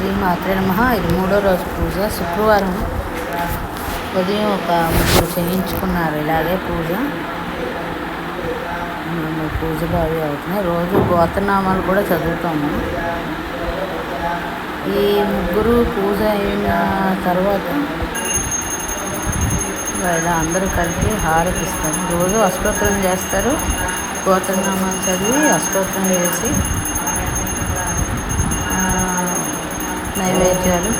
శ్రీ మాత్రే నమ. ఇది మూడో రోజు పూజ. శుక్రవారం ఉదయం ఒక ముగ్గురు చేయించుకున్నారు. ఇలాగే పూజ. మేము పూజలు అవి అవుతున్నాయి. రోజు గోత్రనామాలు కూడా చదువుతాము. ఈ ముగ్గురు పూజ అయిన తర్వాత ఇలా అందరూ కలిపి హారతిస్తారు. రోజు అష్టోత్తరం చేస్తారు. గోత్రనామాలు చదివి అష్టోత్తరం చేసి నైవేద్యాలు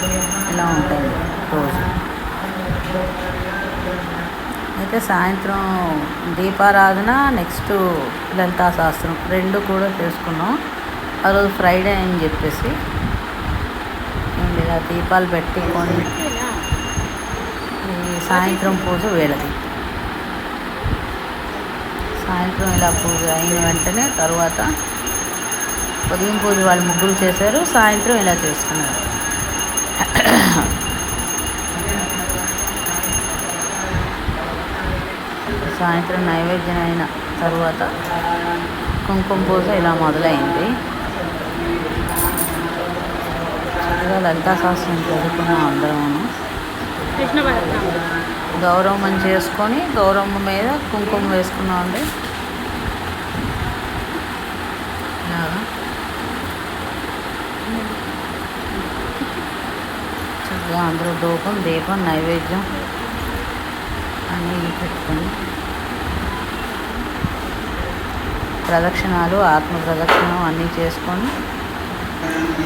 ఇలా ఉంటాయి రోజు? అయితే సాయంత్రం దీపారాధన నెక్స్ట్ లలితా శాస్త్రం రెండు కూడా చేసుకున్నాం. ఆ రోజు ఫ్రైడే అని చెప్పేసి ఇలా దీపాలు పెట్టి ఈ సాయంత్రం పూజ వేళది సాయంత్రం ఇలా పూజ అయిన వెంటనే తర్వాత ఉదయం పూజ వాళ్ళు ముగ్గురు చేశారు సాయంత్రం ఇలా చేసుకున్నారు. సాయంత్రం నైవేద్యం అయిన తర్వాత కుంకుమ పూజ ఇలా మొదలైంది. చక్కగా లలితా శాస్త్రం చదువుకున్నాం అందరం గౌరవం చేసుకొని గౌరవం మీద కుంకుమ వేసుకున్నామండి. ఇలాగా. చక్కగా అందరూ ధూపం దీపం నైవేద్యం అన్నీ పెట్టుకొని ప్రదక్షిణాలు ఆత్మ ప్రదక్షిణం అన్నీ చేసుకొని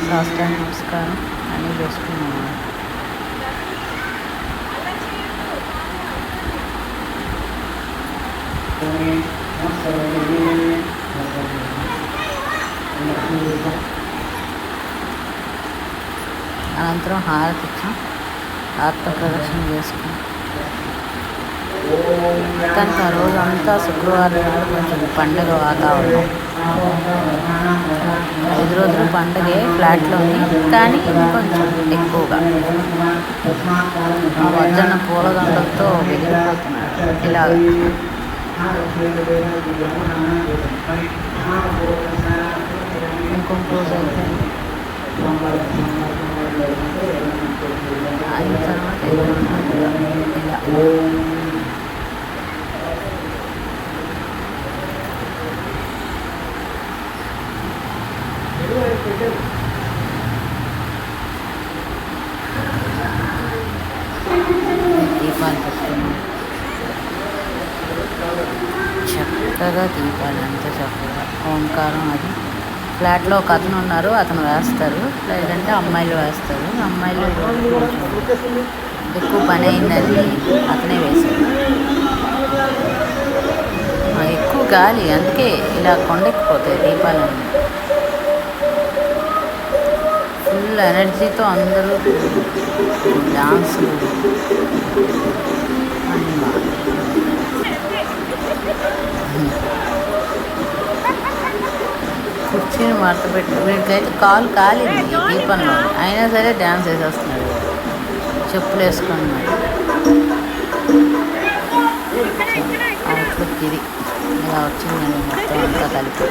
సాష్టాంగ నమస్కారం అన్నీ చేసుకున్నాము. అనంతరం హారతి ఇచ్చాం ఆత్మ ప్రదక్షిణ చేసుకున్నాం. మొత్తానికి ఆ రోజు అంతా శుక్రవారం నాడు కొంచెం పండగ వాతావరణం. ఐదు రోజులు పండగే ఫ్లాట్లోని కానీ కొంచెం ఎక్కువగా. ఆ వజ్జన పూలదండలతో వెలిగిపోతున్నాడు ఇలాగ. అయితే పూజ అయిపోయింది అయిన తర్వాత ఇలా దీపాలు పెట్టుకున్నాం చక్కగా దీపాలు అంతా చక్కగా ఓంకారం అది ఫ్లాట్లో ఒక అతను ఉన్నారు అతను వేస్తారు. లేదంటే అమ్మాయిలు వేస్తారు. అమ్మాయిలు ఎక్కువ పని అయిందని అతనే వేశారు ఎక్కువ గాలి అందుకే ఇలా కొండెక్కిపోతాయి దీపాలన్నీ. ఫుల్ ఎనర్జీతో అందరూ డాన్సులు. అన్నీ బాగా కుర్చీని మడత పెట్టి వీడికైతే కాలు కాలింది ఈ దీపంలో. అయినా సరే డ్యాన్స్ వేసేస్తున్నాడు. చెప్పులు వేసుకున్నాడు అవుట్లుక్ ఇది. ఇలా వచ్చిందండి మొత్తం అంతా కలిపి.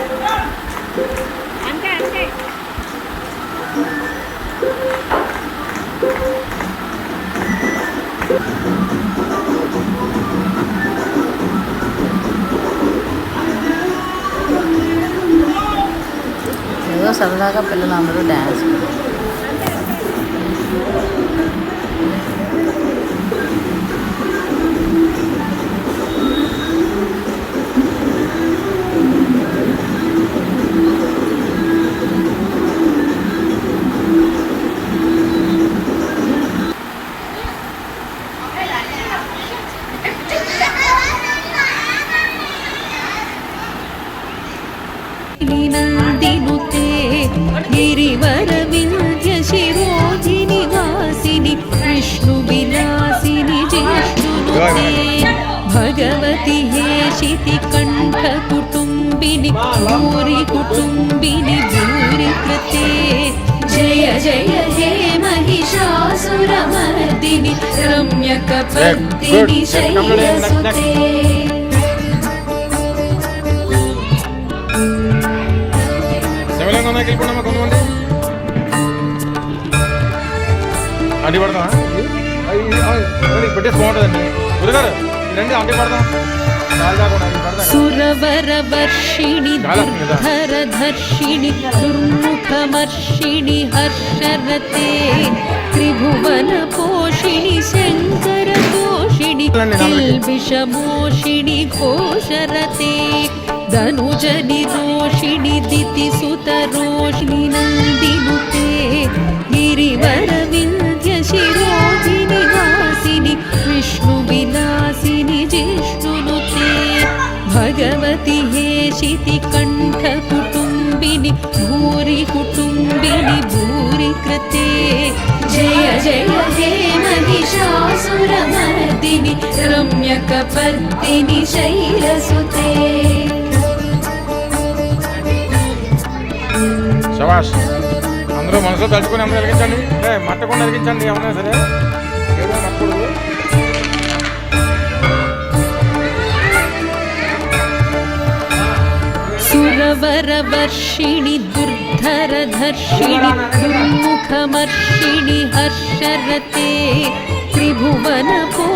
Thank you. సరదాగా పిల్లలందరూ డ్యాన్స్ నందినుతే జిష్ణునుతే భగవతి హేషితి కంఠ కుటుంబిని భూరి కుటుంబిని భూరి కృతే జయ జయ హే महिषासुरमर्दिनि रम्यकपर्दिनि शैलसुते శివలింగం దగ్గరికి వెళ్ళిపోండి కొంతమంది అంటి పడతాం పెట్టేసి బాగుంటుందండి సురవర వర్షిణి ధరధర్షిణి దుర్ముఖమర్షిణి హర్షరతే త్రిభువన పోషిణి శంకర పోషిణి కిల్బిషమోషిణి ఘోషరతే ధనుజని రోషిణి దితి సుత రోషిణి నందినుతే గిరివర వింధ్య శిరో हेशिति कण्ठकुटुम्बिनि भूरि कुटुम्बिनि भूरि कृते जय जय हे महिषासुरमर्दिनि रम्यकपर्दिनि शैलसुते శబాష్ అందరూ మనసులో తలుచుకొని అందరూ వెలిగించండి ఏ మట్టకుండా వెలిగించండి ఏమన్నా సరే ఏదో మట్టకూడదు सुरवरवर्षिणि दुर्धरधर्षिणि दुर्मुखमर्षिणि हर्षरते त्रिभुवनपो